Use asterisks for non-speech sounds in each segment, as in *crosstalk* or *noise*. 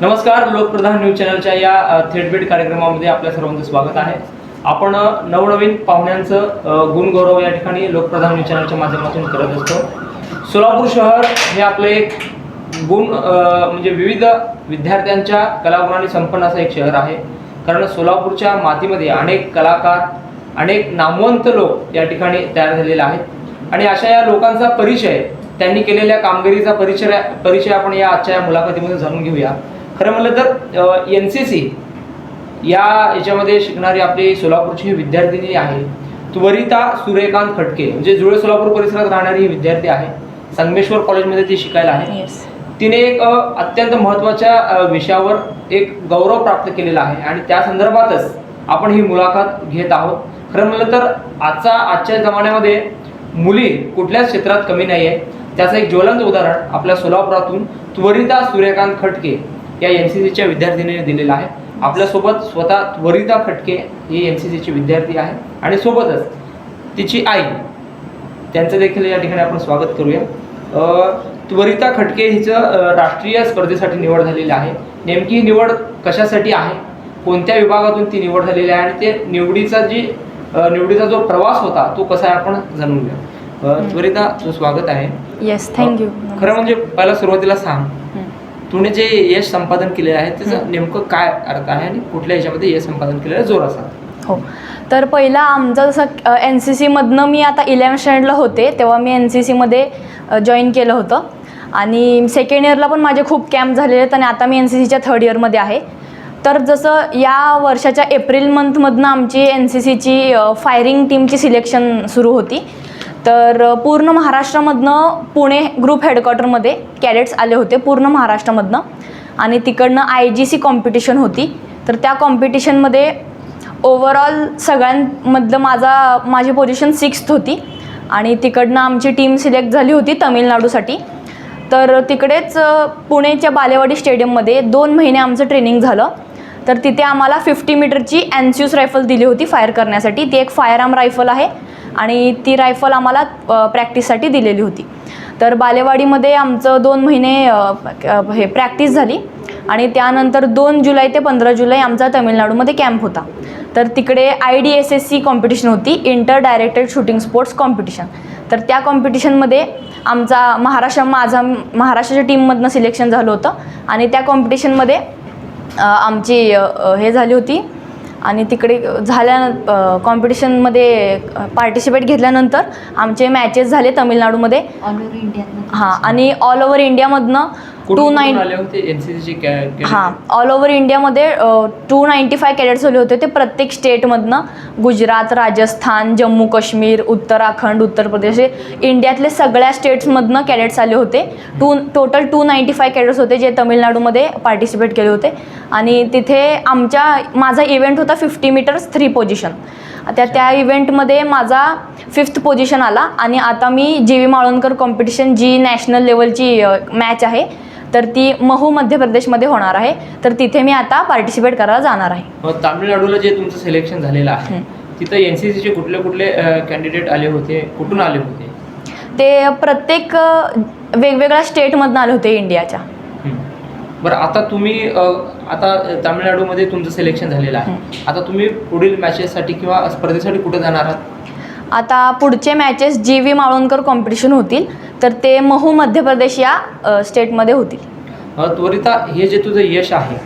नमस्कार लोकप्रधान न्यूज चॅनलच्या या अ, थेटबेट कार्यक्रमामध्ये आपल्या सर्वांचं स्वागत आहे. आपण नवनवीन पाहुण्यांचं गुणगौरव या ठिकाणी लोकप्रधान न्यूज चॅनलच्या माध्यमातून करत असतो. सोलापूर शहर हे आपले एक गुण म्हणजे विविध विद्यार्थ्यांच्या कलागुणांनी संपन्न असं एक शहर आहे. कारण सोलापूरच्या मातीमध्ये अनेक कलाकार अनेक नामवंत लोक या ठिकाणी तयार झालेले आहेत. आणि अशा या लोकांचा परिचय त्यांनी केलेल्या कामगिरीचा परिचय परिचय आपण या आजच्या या मुलाखतीमध्ये जाणून घेऊया. खरं म्हणलं तर एन सी सी या याच्यामध्ये शिकणारी आपली सोलापूरची ही विद्यार्थिनी आहे त्वरिता सूर्यकांत खटके म्हणजे जुळे सोलापूर परिसरात राहणारी ही विद्यार्थी आहे संगमेश्वर कॉलेजमध्ये ती शिकायला आहे. तिने एक अत्यंत महत्त्वाच्या विषयावर एक गौरव प्राप्त केलेला आहे आणि त्या संदर्भातच आपण ही मुलाखत घेत आहोत. खरं म्हणलं तर आजचा आजच्या जमान्यामध्ये मुली कुठल्याच क्षेत्रात कमी नाही आहे त्याचं एक ज्वलंत उदाहरण आपल्या सोलापुरातून त्वरिता सूर्यकांत खटके या एन सी सीच्या विद्यार्थिनीने दिलेलं आहे. आपल्यासोबत स्वतः त्वरिता खटके ही एन सी सीची विद्यार्थी आहे आणि सोबतच तिची आई. त्यांचं देखील या ठिकाणी आपण स्वागत करूया. त्वरिता खटके हिचं राष्ट्रीय स्पर्धेसाठी निवड झालेली आहे. नेमकी ही निवड कशासाठी आहे? कोणत्या विभागातून ती निवड झालेली आहे? आणि ते निवडीचा जी निवडीचा जो प्रवास होता तो कसा आहे आपण जाणून अ, त्वरिता स्वागत आहे. येस थँक्यू खरं म्हणजे पहिला सुरुवातीला सांग. तुने जे यश संपादन केलेलं आहे त्याचं नेमकं काय अर्थ आहे आणि कुठल्या ह्याच्यामध्ये यश संपादन केलेलं जोर असा हो. तर पहिला आमचं जसं एन सी सीमधनं मी आता इलेवन स्टँडर्डला होते तेव्हा मी एन सी सीमध्ये जॉईन केलं होतं. आणि सेकंड इयरला पण माझे खूप कॅम्प झालेले आहेत आणि आता मी एन सी सीच्या थर्ड इयरमध्ये आहे. तर जसं या वर्षाच्या एप्रिल मंथमधनं आमची एन सी सीची फायरिंग टीमची सिलेक्शन सुरू होती. तर पूर्ण महाराष्ट्रामधनं पुणे ग्रुप हेडक्वार्टरमध्ये कॅडेट्स आले होते पूर्ण महाराष्ट्रामधनं. आणि तिकडनं आय जी सी कॉम्पिटिशन होती. तर त्या कॉम्पिटिशनमध्ये ओव्हरऑल सगळ्यांमधलं माझा माझी पोझिशन सिक्स्थ होती. आणि तिकडनं आमची टीम सिलेक्ट झाली होती तमिळनाडूसाठी. तर तिकडेच पुणेच्या बालेवाडी स्टेडियममध्ये दोन महिने आमचं ट्रेनिंग झालं. तर तिथे आम्हाला फिफ्टी मीटरची अँस्यूस रायफल दिली होती फायर करण्यासाठी. ती एक फायर आर्म रायफल आहे. आणि ती रायफल आम्हाला प्रॅक्टिससाठी दिलेली होती. तर बालेवाडीमध्ये आमचं दोन महिने हे प्रॅक्टिस झाली आणि त्यानंतर दोन जुलै ते पंधरा जुलै आमचा तमिळनाडूमध्ये कॅम्प होता. तर तिकडे I D S S C competition होती inter directed shooting sports competition तर त्या कॉम्पिटिशनमध्ये आमचा महाराष्ट्र माझा महाराष्ट्राच्या टीममधनं सिलेक्शन झालं होतं आणि त्या कॉम्पिटिशनमध्ये आमची हे झाली होती आणि तिकडे झाल्या कॉम्पिटिशनमध्ये पार्टिसिपेट घेतल्यानंतर आमचे मॅचेस झाले तमिळनाडूमध्ये. ऑल ओव्हर इंडियात हां आणि ऑल ओव्हर इंडियामधनं टू नाईन हां ऑल ओव्हर इंडियामध्ये टू नाईंटी फाय कॅडेट्स झाले होते. ते प्रत्येक स्टेटमधनं गुजरात राजस्थान जम्मू काश्मीर उत्तराखंड उत्तर प्रदेश हे इंडियातले सगळ्या स्टेट्समधनं कॅडेट्स आले होते. Two total two ninety five cadets होते जे तमिळनाडूमध्ये पार्टिसिपेट केले होते. आणि तिथे आमच्या माझा इव्हेंट होता फिफ्टी मीटर्स थ्री पोझिशन त्या त्या इव्हेंटमध्ये माझा फिफ्थ पोझिशन आला. आणि आता मी जी व्ही माळवणकर कॉम्पिटिशन जी नॅशनल लेवलची मॅच आहे. तर ती महू मध्य प्रदेशमध्ये होणार आहे. तर तिथे मी आता पार्टिसिपेट करायला जाणार आहे. तामिळनाडूला जे तुमचं सिलेक्शन झालेलं आहे. तिथं एन सी सीचे कुठले कुठले कॅन्डिडेट आले होते? कुठून आले होते? ते प्रत्येक वेगवेगळ्या स्टेटमधनं आले होते इंडियाच्या. बरं आता तुम्ही आता तामिळनाडूमध्ये तुमचं सिलेक्शन झालेलं आहे. आता तुम्ही पुढील मॅचेससाठी किंवा स्पर्धेसाठी कुठे जाणार आहात? आता पुढचे matches G V Malvankar competition होतील तर ते महू मध्य प्रदेश या स्टेटमध्ये होतील. त्वरिता हे जे तुझं यश आहे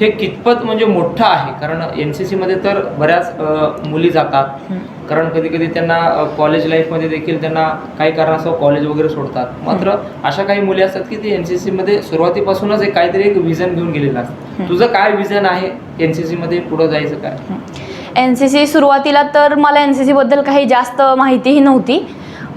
हे कितपत म्हणजे मोठं आहे? कारण एन सी सीमध्ये तर बऱ्याच मुली जातात. कारण कधी कधी त्यांना कॉलेज लाईफमध्ये देखील त्यांना काही कारणास्तव कॉलेज वगैरे सोडतात. मात्र अशा काही मुली असतात की ते एन सी सीमध्ये सुरुवातीपासूनच एक काहीतरी एक विजन घेऊन गेलेलं असतं. तुझं काय विजन आहे एन सी सीमध्ये पुढं जायचं काय? एन सी सी सुरुवातीला तर मला एन सी सीबद्दल काही जास्त माहितीही नव्हती.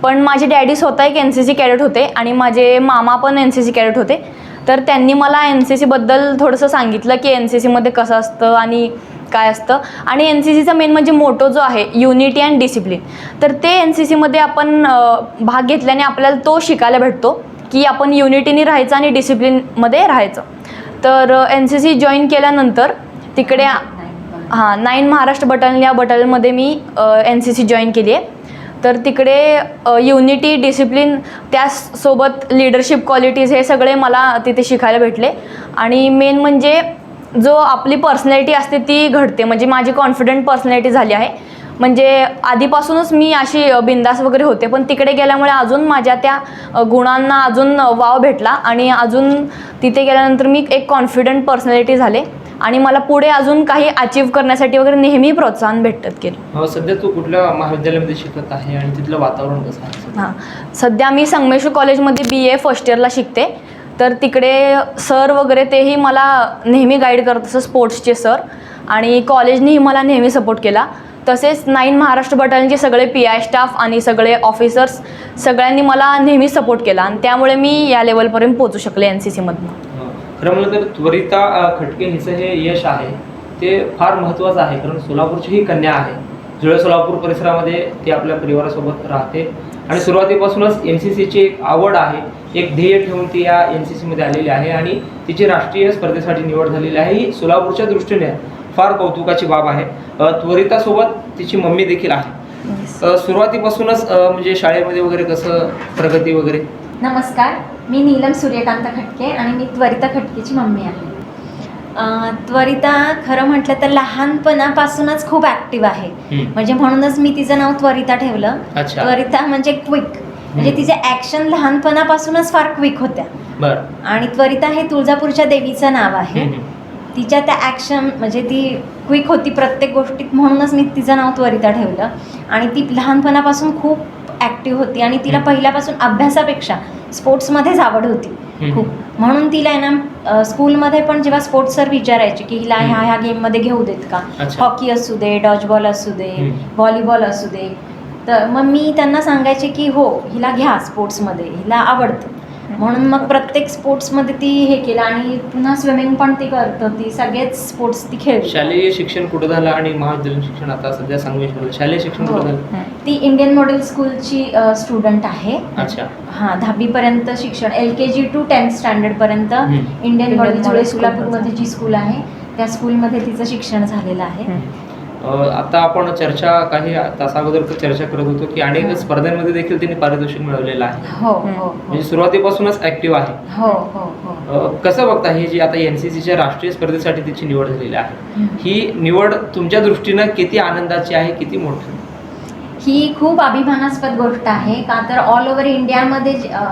पण माझे डॅडी स्वतः एक एन सी सी कॅडेट होते आणि माझे मामा पण एन सी सी कॅडेट होते. तर त्यांनी मला एन सी सीबद्दल थोडंसं सांगितलं की एन सी सीमध्ये कसं असतं आणि काय असतं. आणि एन सी सीचा मेन म्हणजे मोटो जो आहे युनिटी अँड डिसिप्लिन तर ते एन सी सीमध्ये आपण भाग घेतल्याने आपल्याला तो शिकायला भेटतो की आपण युनिटीने राहायचं आणि डिसिप्लिनमध्ये राहायचं. तर एन सी सी जॉईन केल्यानंतर तिकडे हां नाईन महाराष्ट्र बटालियन या बटालियनमध्ये मी एन सी सी जॉईन केली आहे. तर तिकडे युनिटी डिसिप्लिन त्यासोबत लिडरशिप क्वालिटीज हे सगळे मला तिथे शिकायला भेटले. आणि मेन म्हणजे जो आपली पर्सनॅलिटी असते ती घडते. म्हणजे माझी कॉन्फिडंट पर्सनॅलिटी झाली आहे. म्हणजे आधीपासूनच मी अशी बिंदास वगैरे होते. पण तिकडे गेल्यामुळे अजून माझ्या त्या गुणांना अजून वाव भेटला. आणि अजून तिथे गेल्यानंतर मी एक कॉन्फिडंट पर्सनॅलिटी झाले. आणि मला पुढे अजून काही अचीव करण्यासाठी वगैरे नेहमी प्रोत्साहन भेटत गेलं अ, सध्या तू कुठल्या महाविद्यालयामध्ये शिकत आहे आणि तिथलं वातावरण कसं आहे? हां. सध्या मी संगमेश्वर कॉलेजमध्ये बी ए फर्स्ट इयरला शिकते. तर तिकडे सर वगैरे तेही मला नेहमी गाईड करत असं स्पोर्ट्सचे सर. आणि कॉलेजनेही मला नेहमी सपोर्ट केला. तसेच नाईन महाराष्ट्र बटालियनचे सगळे पी आय स्टाफ आणि सगळे ऑफिसर्स सगळ्यांनी मला नेहमी सपोर्ट केला. आणि त्यामुळे मी या लेवलपर्यंत पोचू शकले एन सी सीमधनं अ, खरं म्हणलं तर त्वरिता खटके हिचं हे यश आहे ते फार महत्त्वाचं आहे. कारण सोलापूरची ही कन्या आहे. जुळे सोलापूर परिसरामध्ये ती आपल्या परिवारासोबत राहते. आणि सुरुवातीपासूनच एन सी सीची एक आवड आहे. एक ध्येय ठेवून ती या एन सी सीमध्ये आलेली आहे. आणि तिची राष्ट्रीय स्पर्धेसाठी निवड झालेली आहे. ही सोलापूरच्या दृष्टीने फार कौतुकाची बाब आहे. त्वरितासोबत तिची मम्मी देखील आहे. सुरुवातीपासूनच म्हणजे शाळेमध्ये वगैरे कसं प्रगती वगैरे? नमस्कार मी नीलम सूर्यकांत खटके आणि मी त्वरिता खटकेची मम्मी आहे. त्वरिता खरं म्हटलं तर लहानपणापासूनच खूप ॲक्टिव्ह आहे. म्हणजे म्हणूनच मी तिचं नाव त्वरिता ठेवलं. त्वरिता म्हणजे क्विक म्हणजे. तिचे ॲक्शन लहानपणापासूनच फार क्विक होत्या. आणि त्वरिता हे तुळजापूरच्या देवीचं नाव आहे. तिच्या त्या ॲक्शन म्हणजे ती क्विक होती प्रत्येक गोष्टीत म्हणूनच मी तिचं नाव त्वरिता ठेवलं. आणि ती लहानपणापासून खूप ॲक्टिव्ह होती आणि तिला. पहिल्यापासून अभ्यासापेक्षा स्पोर्ट्समध्येच आवड होती. खूप म्हणून तिला आहे ना स्कूलमध्ये पण जेव्हा स्पोर्ट्स सर विचारायचे की हिला ह्या. ह्या गेममध्ये घेऊ देत का. हॉकी असू दे डॉजबॉल असू दे. व्हॉलीबॉल असू दे तर मग मी त्यांना सांगायचे की हो हिला घ्या स्पोर्ट्समध्ये हिला आवडतं म्हणून मग प्रत्येक स्पोर्ट्समध्ये ती हे केलं आणि पुन्हा स्विमिंग पण ती करत होती सगळेच स्पोर्ट्स ती खेळली शालेय शिक्षण कुठं झालं आणि महाविद्यालयीन शिक्षण आता सध्या संगमेश्वरला शालेय शिक्षण हो. कुठं झालं ती इंडियन मॉडेल स्कूलची स्टुडंट आहे. अच्छा. हां दहावीपर्यंत शिक्षण L K G to tenth स्टँडर्डपर्यंत. Indian model Jule सोलापूरमध्ये जी स्कूल आहे त्या स्कूलमध्ये तिचं शिक्षण झालेलं आहे. आता आपण चर्चा काही तासा अगोदर चर्चा करत होतो की अनेक हा. स्पर्धांमध्ये देखील तिने पारितोषिक मिळवलेलं आहे हो हो म्हणजे सुरुवातीपासूनच ऍक्टिव्ह आहे हो हो हो कसं बघता ही जी आता एन सी सीच्या राष्ट्रीय स्पर्धेसाठी तिची निवड झालेली आहे. ही निवड तुमच्या दृष्टीनं किती आनंदाची आहे किती मोठी ही खूप अभिमानास्पद गोष्ट आहे का तर ऑल ओव्हर इंडियामध्ये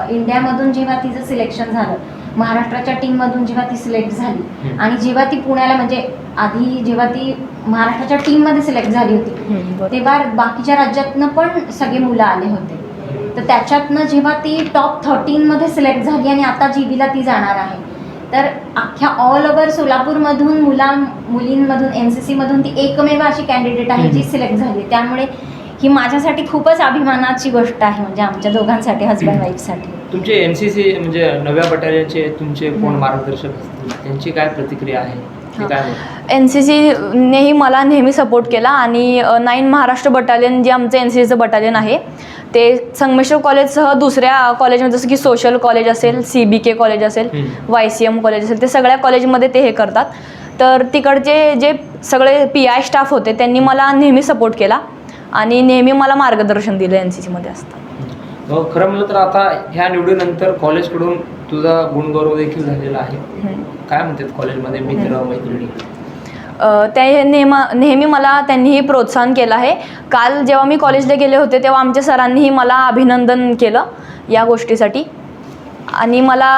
इंडियामधून जेव्हा तिचं सिलेक्शन झालं महाराष्ट्राच्या टीममधून जेव्हा ती सिलेक्ट झाली. आणि जेव्हा ती पुण्याला म्हणजे आधी जेव्हा ती महाराष्ट्राच्या टीममध्ये सिलेक्ट झाली होती बरं. तेव्हा बाकीच्या राज्यातनं पण सगळे मुलं आले होते तर त्याच्यातनं जेव्हा ती टॉप थर्टीनमध्ये सिलेक्ट झाली आणि आता जी बीला ती जाणार आहे तर अख्ख्या ऑल ओव्हर सोलापूरमधून मुला मुलींमधून एन सी सीमधून ती एकमेव अशी कॅन्डिडेट आहे जी. सिलेक्ट झाली त्यामुळे ही माझ्यासाठी खूपच अभिमानाची गोष्ट आहे म्हणजे आमच्या दोघांसाठी हजबंड वाईफसाठी तुमचे एन सी सी म्हणजे नव्या बटालियनचे तुमचे कोण. मार्गदर्शक असतील त्यांची काय प्रतिक्रिया आहे हा. एन सी सीनेही मला नेहमी सपोर्ट केला आणि नाईन महाराष्ट्र बटालियन जे आमचं एन सी सीचं बटालियन आहे ते संगमेश्वर कॉलेजसह दुसऱ्या कॉलेजमध्ये जसं की सोशल कॉलेज असेल सी बी के कॉलेज असेल. वाय सी एम कॉलेज असेल ते सगळ्या कॉलेजमध्ये ते हे करतात तर तिकडचे जे सगळे पी आय स्टाफ होते त्यांनी मला नेहमी सपोर्ट केला आणि नेहमी मला मार्गदर्शन दिलं एन सी सीमध्ये असताना अं, खरं म्हणलं तर आता ह्या निवडीनंतर कॉलेजकडून तुझा गुणगौरव देखील झालेला आहे. काय म्हणतात कॉलेजमध्ये मित्र मैत्रिणी? ते नेहमी नेहमी मला त्यांनीही प्रोत्साहन केलं आहे. काल जेव्हा मी कॉलेजला गेले होते तेव्हा आमच्या सरांनीही मला अभिनंदन केलं या गोष्टीसाठी. आणि मला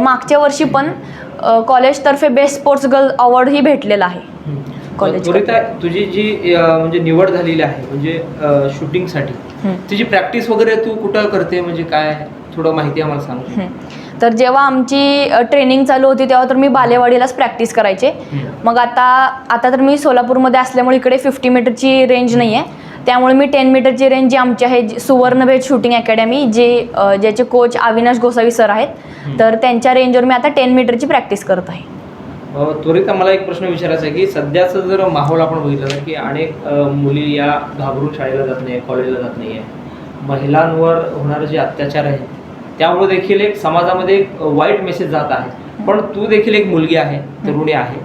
मागच्या वर्षी पण कॉलेजतर्फे बेस्ट स्पोर्ट्स गर्ल अवॉर्डही भेटलेला आहे. कॉलेज तुझी जी म्हणजे निवड झालेली आहे म्हणजे शूटिंगसाठी. तुझी प्रॅक्टिस वगैरे तू कुठं करते? म्हणजे काय? थोडं माहिती आम्हाला सांग. तर जेव्हा आमची ट्रेनिंग चालू होती तेव्हा तर मी बालेवाडीलाच प्रॅक्टिस करायचे. मग आता आता तर मी सोलापूरमध्ये असल्यामुळे इकडे फिफ्टी मीटरची रेंज नाही आहे त्यामुळे मी टेन मीटरची रेंज जी आमची आहे सुवर्णभेद शूटिंग अकॅडमी जे ज्याचे कोच अविनाश गोसावी सर आहेत. तर त्यांच्या रेंजवर मी आता टेन मीटरची प्रॅक्टिस करत आहे. त्वरित मला एक प्रश्न विचारायचा आहे की सध्याचं जर माहोल आपण बघितलं की अनेक मुली या घाबरून शाळेला जात नाही कॉलेजला जात नाही आहे महिलांवर होणारे जे अत्याचार आहे त्यामुळे देखील एक समाजामध्ये एक वाईट मेसेज जात आहे. पण तू देखील एक मुलगी आहे तरुणी आहे.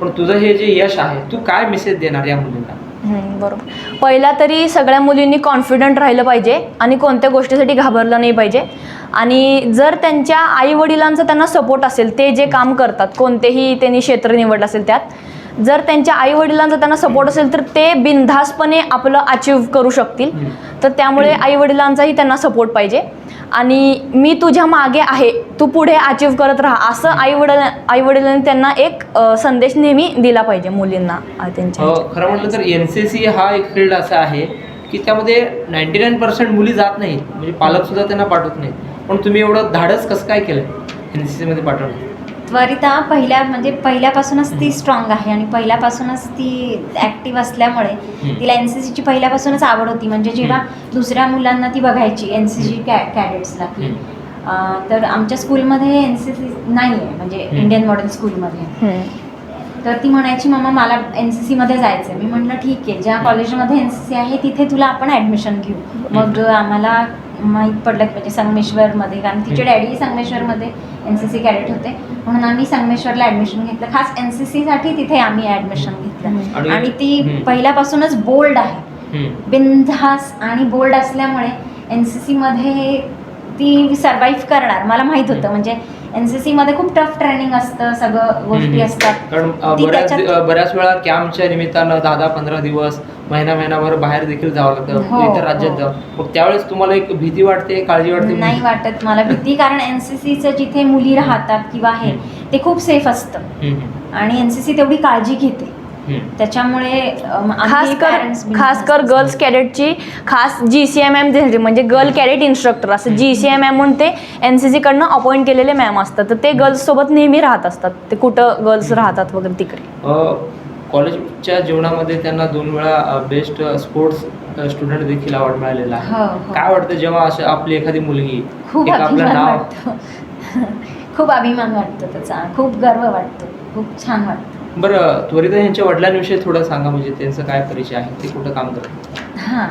पण तुझं हे जे यश आहे तू काय मेसेज देणार या मुलींना? बरोबर. पहिला तरी सगळ्या मुलींनी कॉन्फिडंट राहिलं पाहिजे आणि कोणत्या गोष्टीसाठी घाबरलं नाही पाहिजे. आणि जर त्यांच्या आईवडिलांचा त्यांना सपोर्ट असेल ते जे काम करतात कोणतेही त्यांनी क्षेत्र निवडलं असेल त्यात जर त्यांच्या आई वडिलांचा त्यांना सपोर्ट असेल तर ते बिनधास्तपणे आपलं अचीव करू शकतील. तर त्यामुळे आई वडिलांचाही त्यांना सपोर्ट पाहिजे. आणि मी तुझ्या मागे आहे तू पुढे अचीव करत राहा असं आई वडील आई वडिलांनी त्यांना एक संदेश नेहमी दिला पाहिजे मुलींना त्यांच्या. खरं म्हटलं तर एन सी सी हा एक फील्ड असा आहे की त्यामध्ये नाईन्टी नाईन पर्सेंट मुली जात नाहीत. म्हणजे पालक सुद्धा त्यांना पाठवत नाहीत. पण तुम्ही एवढं धाडस कसं काय केलं एन सी सीमध्ये पाठवणं? त्वरिता पहिल्या म्हणजे पहिल्यापासूनच ती स्ट्रॉंग आहे आणि पहिल्यापासूनच ती ॲक्टिव्ह असल्यामुळे. तिला एन सी सीची पहिल्यापासूनच आवड होती. म्हणजे जेव्हा दुसऱ्या मुलांना ती बघायची एन सी सी कॅ कॅडेट्सला तर आमच्या स्कूलमध्ये एन सी सी नाही आहे म्हणजे. इंडियन मॉडर्न स्कूलमध्ये. तर ती म्हणायची मम्मा मला एन सी सीमध्ये जायचं आहे मी म्हटलं ठीक आहे ज्या कॉलेजमध्ये एन सी सी आहे तिथे तुला आपण ॲडमिशन घेऊ. मग आम्हाला माहीत पडलं की म्हणजे संगमेश्वरमध्ये कारण तिचे. डॅडी संगमेश्वरमध्ये एन सी सी कॅडेट होते. म्हणून आम्ही संगमेश्वरला ॲडमिशन घेतलं. खास एन सी सीसाठी तिथे आम्ही ॲडमिशन आणि- घेतलं आणि ती. पहिल्यापासूनच बोल्ड आहे. बिनधास आणि बोल्ड असल्यामुळे एन सी सीमध्ये ती सर्वाईव्ह करणार. मला माहीत होतं. म्हणजे एन सी सीमध्ये खूप टफ ट्रेनिंग असतं सगळं गोष्टी. असतात कारण ती बऱ्याच त्याच्यात- बऱ्याच वेळा कॅम्पच्या निमित्तानं दहा दहा पंधरा दिवस महिना महिनाभर बाहेर देखील जावं लागतं हो, इतर राज्यात हो. जावं मग त्यावेळेस तुम्हाला एक भीती वाटते काळजी वाटते नाही वाटत मला भीती कारण एन सी सीचं जिथे मुली राहतात किंवा हे ते खूप सेफ असतं हम्म, हम्म, आणि एन सी सी तेवढी काळजी घेते. त्याच्यामुळे खास कर खास कर गर्ल्स कॅडेटची खास जी सी एम एम म्हणजे गर्ल कॅडेट इन्स्ट्रक्टर असं जी सी एम एम म्हणून ते एन सी सीकडनं अपॉइंट केलेले मॅम असतात. तर ते गर्ल्स सोबत नेहमी राहत असतात. ते कुठं गर्ल्स राहतात वगैरे तिकडे. कॉलेजच्या जीवनामध्ये त्यांना दोन वेळा बेस्ट स्पोर्ट्स स्टुडंट देखील अवॉर्ड मिळालेला आहे. हो, हो. काय वाटतं जेव्हा अशी आपली एखादी मुलगी खूप एक आपलं अभिमान नाव? वाटतो. *laughs* खूप अभिमान वाटतो त्याचा. खूप गर्व वाटतो. खूप छान वाटतं. बरं त्वरित यांच्या वडिलांविषयी थोडं सांगा म्हणजे त्यांचं काय परिचय आहे ते कुठं काम करतात? हां.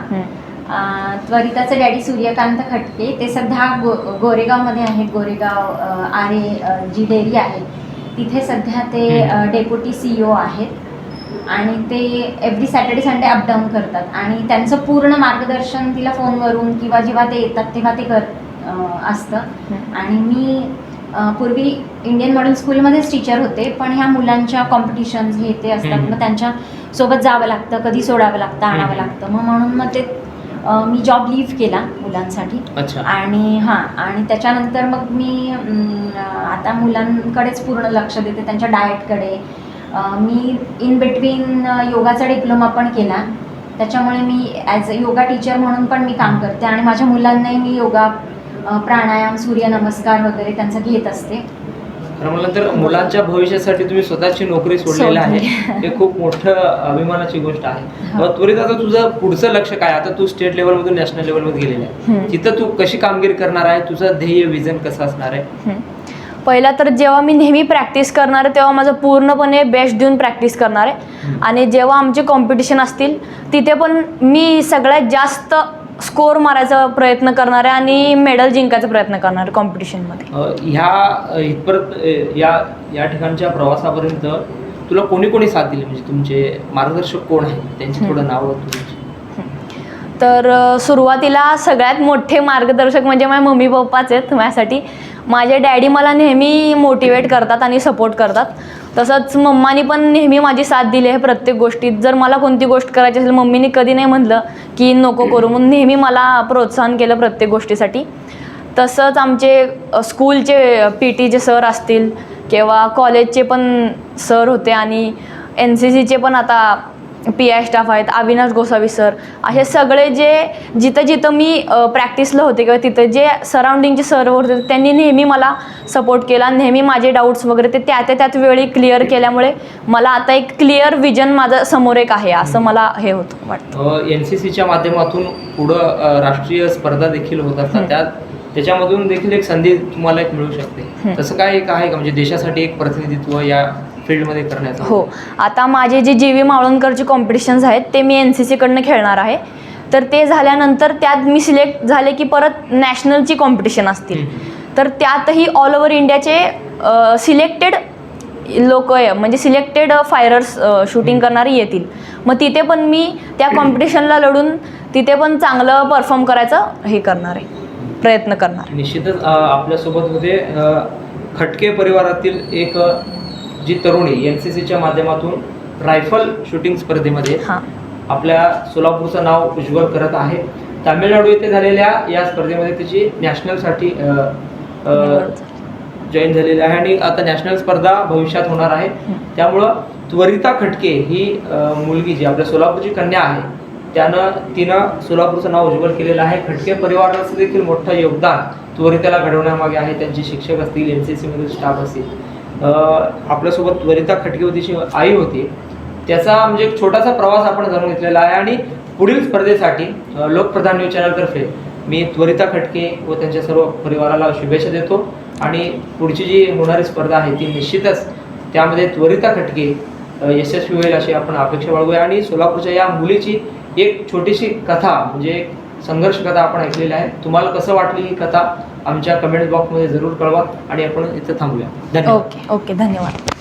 त्वरिताचे डॅडी सूर्यकांत खटके ते सध्या गो गोरेगावमध्ये आहेत. गोरेगाव आरे जी डेअरी आहे. तिथे सध्या ते. डेप्युटी सी ओ आहेत. आणि ते एव्हरी सॅटर्डे संडे अपडाऊन करतात. आणि त्यांचं पूर्ण मार्गदर्शन तिला फोनवरून किंवा जेव्हा ते येतात तेव्हा ते कर असतं. आणि मी पूर्वी इंडियन मॉडर्न स्कूलमध्येच टीचर होते पण ह्या मुलांच्या कॉम्पिटिशन्स हे ते असतात. मग त्यांच्यासोबत जावं लागतं कधी सोडावं लागतं आणावं. लागतं. मग म्हणून मग ते मी जॉब लिव्ह केला मुलांसाठी. आणि हां आणि त्याच्यानंतर मग मी आता मुलांकडेच पूर्ण लक्ष देते त्यांच्या डाएटकडे मी इन बिटवीन योगाचा डिप्लोमा पण केला. त्याच्यामुळे मी ॲज अ योगा टीचर म्हणून पण मी काम करते. आणि माझ्या मुलांनाही मी योगा प्राणायाम सूर्यनमस्कार वगैरे त्यांचं घेत असते तर मुलांच्या भविष्यासाठी तुम्ही स्वतःची नोकरी सोडलेली आहे. हे खूप मोठं अभिमानाची गोष्ट आहे. मग त्वरित आता तुझं पुढचं लक्ष काय आता तू स्टेट लेवलमधून नॅशनल लेवलमध्ये गेलेलं आहे. तिथं तू कशी कामगिरी करणार आहे तुझं ध्येय विजन कसं असणार आहे. पहिला तर जेव्हा मी नेहमी प्रॅक्टिस करणार आहे तेव्हा माझं पूर्णपणे बेस्ट देऊन प्रॅक्टिस करणार आहे. आणि जेव्हा आमचे कॉम्पिटिशन असतील तिथे पण मी सगळ्यात जास्त स्कोर मारायचा प्रयत्न करणार आहे आणि मेडल जिंकायचा प्रयत्न करणार आहे कॉम्पिटिशनमध्ये ह्या इथपर्यंत या या ठिकाणच्या प्रवासापर्यंत तुला कोणी कोणी साथ दिली? म्हणजे तुमचे मार्गदर्शक कोण आहेत? त्यांची थोडं नाव तर सुरुवातीला सगळ्यात मोठे मार्गदर्शक म्हणजे माझे मम्मी पप्पाच आहेत. माझ्यासाठी माझे डॅडी मला नेहमी मोटिवेट करतात आणि सपोर्ट करतात. तसंच मम्मानी पण नेहमी माझी साथ दिली आहे प्रत्येक गोष्टीत. जर मला कोणती गोष्ट करायची असेल मम्मीने कधी नाही म्हटलं की नको करू. म्हणून नेहमी मला प्रोत्साहन केलं प्रत्येक गोष्टीसाठी. तसंच आमचे स्कूलचे पी टीचे सर असतील किंवा कॉलेजचे पण सर होते आणि एन सी सीचे पण आता पी आय स्टाफ आहेत अविनाश गोसावी सर असे सगळे जे जिथं जिथं मी प्रॅक्टिसला होते किंवा तिथं जे सराउंडिंगचे सर होते त्यांनी नेहमी मला सपोर्ट केला. नेहमी माझे डाऊट्स वगैरे ते त्या त्या त्यात वेळी क्लिअर केल्यामुळे मला आता एक क्लिअर विजन माझं समोर एक आहे असं मला हे होतं वाटतं. एन सी सीच्या माध्यमातून पुढं राष्ट्रीय स्पर्धा देखील होत असतात. त्यात त्याच्यामधून देखील एक संधी तुम्हाला एक मिळू शकते. तसं काय एक आहे का? म्हणजे देशासाठी एक प्रतिनिधित्व या फील्डमध्ये करण्याचं. हो. आता माझे जे जी व्ही माळवणकरचे कॉम्पिटिशन्स आहेत ते मी एन सी सीकडनं खेळणार आहे. तर ते झाल्यानंतर त्यात मी सिलेक्ट झाले की परत नॅशनलची कॉम्पिटिशन असतील. तर त्यातही ऑल ओव्हर इंडियाचे सिलेक्टेड लोक म्हणजे सिलेक्टेड फायरर्स शूटिंग करणारे येतील. मग तिथे पण मी त्या कॉम्पिटिशनला लढून तिथे पण चांगलं परफॉर्म करायचं हे करणार आहे. प्रयत्न करणार. निश्चितच आपल्यासोबत होते खटके परिवारातील एक जी तरुणी एन सी सीच्या माध्यमातून रायफल शूटिंग स्पर्धेमध्ये हां. आपल्या सोलापूरचं नाव उज्ज्वल करत आहे. तामिळनाडू येथे झालेल्या या स्पर्धेमध्ये तिची नॅशनलसाठी जॉईन झालेली आहे आणि आता नॅशनल स्पर्धा भविष्यात होणार आहे. त्यामुळं त्वरिता खटके ही मुलगी जी आपल्या सोलापूरची कन्या आहे त्यानं तिनं सोलापूरचं नाव उज्ज्वल केलेलं आहे. खटके परिवाराचं देखील मोठं योगदान त्वरिताला घडवण्यामागे आहे. त्यांचे शिक्षक असतील एन सी सीमधील स्टाफ असतील. आपल्यासोबत त्वरिता खटकेवतीची आई होती. त्याचा म्हणजे एक छोटासा प्रवास आपण जाणून घेतलेला आहे आणि पुढील स्पर्धेसाठी लोकप्रधान न्यूज चॅनलतर्फे मी त्वरिता खटके व त्यांच्या सर्व परिवाराला शुभेच्छा देतो. आणि पुढची जी होणारी स्पर्धा आहे ती निश्चितच त्यामध्ये त्वरिता खटके यशस्वी होईल अशी आपण अपेक्षा बाळगूया. आणि सोलापूरच्या या मुलीची एक छोटीशी कथा म्हणजे संघर्ष कथा आपण ऐकलेली आहे तुम्हाला कसं वाटली ही कथा? आमच्या कमेंट बॉक्समध्ये जरूर कळवा आणि आपण इथं थांबूया. धन्यवाद. ओके ओके धन्यवाद.